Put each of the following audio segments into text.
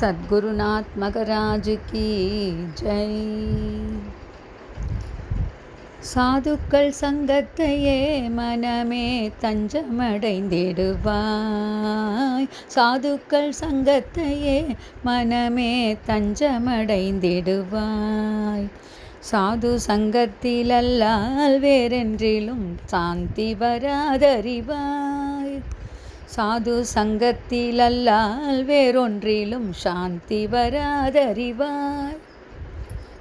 சத்குருநாத் மகராஜ் கி ஜெய். சாதுக்கள் சங்கத்தையே மனமே தஞ்சமடைந்திடுவாய். சாதுக்கள் சங்கத்தையே மனமே தஞ்சமடைந்திடுவாய். சாது சங்கத்திலல்லால் வேறென்றிலும் சாந்தி வராதறிவாய். சாது சங்கத்திலல்லால் வேறொன்றிலும் சாந்தி வராதறிவார்.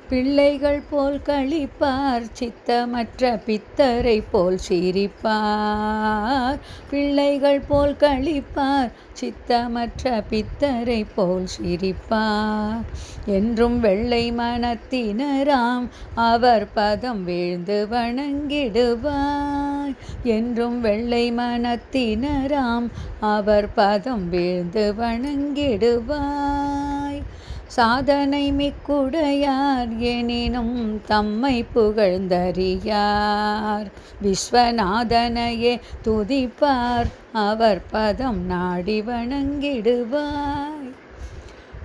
பிள்ளைகள் போல் கழிப்பார் சித்தமற்ற பித்தரை போல் சிரிப்பார். பிள்ளைகள் போல் கழிப்பார் சித்தமற்ற பித்தரை போல் சிரிப்பார். என்றும் வெள்ளை மனத்தினராம் அவர் பதம் வீழ்ந்து வணங்கிடுவார். வணங்கிடுவாய் என்றும் வெள்ளை மனத்தினராம் அவர் பதம் வீழ்ந்து வணங்கிடுவாய். சாதனை மிக்குடையார் எனினும் தம்மை புகழ்ந்தறியார். விஸ்வநாதனையே துதிப்பார் அவர் பதம் நாடி வணங்கிடுவார்.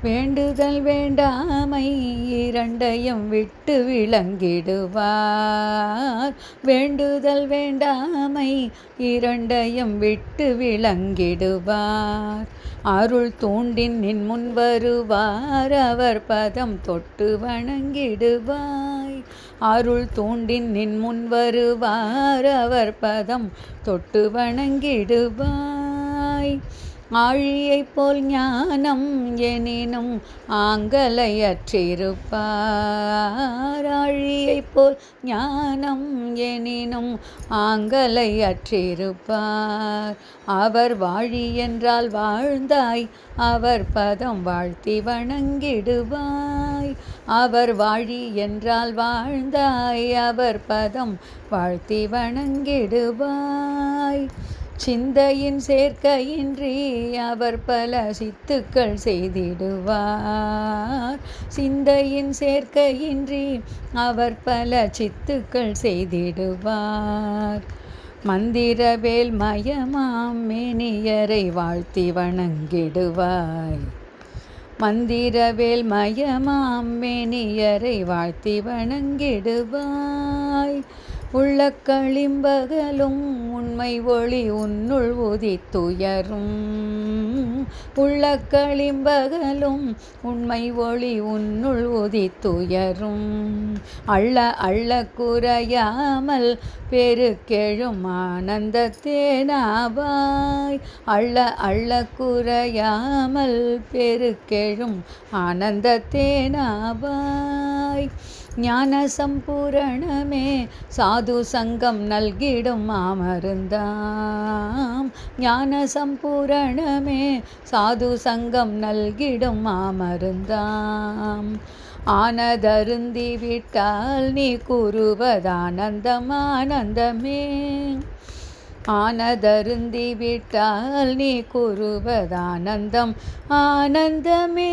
வேண்டுதல் வேண்டாமை இரண்டையும் விட்டு விளங்கிடுவார். வேண்டுதல் வேண்டாமை இரண்டையும் விட்டு விளங்கிடுவார். அருள் தூண்டின் நின் முன் வருவார். அவர் பதம் தொட்டு வணங்கிடுவாய். அருள் தூண்டின் நின் முன் வருவார். அவர் பதம் தொட்டு வணங்கிடுவாய். ஆழியைப் போல் ஞானம் எனினும் ஆங்கலையற்றிருப்பார். ஆழியைப் போல் ஞானம் எனினும் ஆங்கலையற்றிருப்பார். அவர் வாழி என்றால் வாழ்ந்தாய் அவர் பதம் வாழ்த்தி வணங்கிடுவாய். அவர் வாழி என்றால் வாழ்ந்தாய் அவர் பதம் வாழ்த்தி வணங்கிடுவாய். சிந்தையின் சேர்க்கையின்றி அவர் பல சித்துக்கள் செய்திடுவார். சிந்தையின் சேர்க்கையின்றி அவர் பல சித்துக்கள் செய்திடுவார். மந்திரவேல் மயமாம் மேனியரை வாழ்த்தி வணங்கிடுவாய். மந்திரவேல் மயமாம் மேனியரை வாழ்த்தி வணங்கிடுவாய். உள்ள களிம்பகலும் உண்மை ஒளி உன்னுள் உதித்துயரும். உள்ள களிம்பகலும் உண்மை ஒளி உன்னுள் உதித்துயரும். அள்ள அள்ள குறையாமல் பெருக்கெழும் ஆனந்த தேனாவாய் அள்ள அள்ள குறையாமல் பெருக்கெழும் ஆனந்த தேனாவாய் ஞான சம்பூரணமே சாது சங்கம் நல்கிடும் மாமருந்தாம். ஞான சம்பூரணமே சாது சங்கம் நல்கிடும் மாமருந்தாம். ஆனதருந்தி விட்டால் நீ கூறுவதானந்தம் ஆனந்தமே ஆனதருந்தி விட்டால் நீ கூறுவதானந்தம் ஆனந்தமே.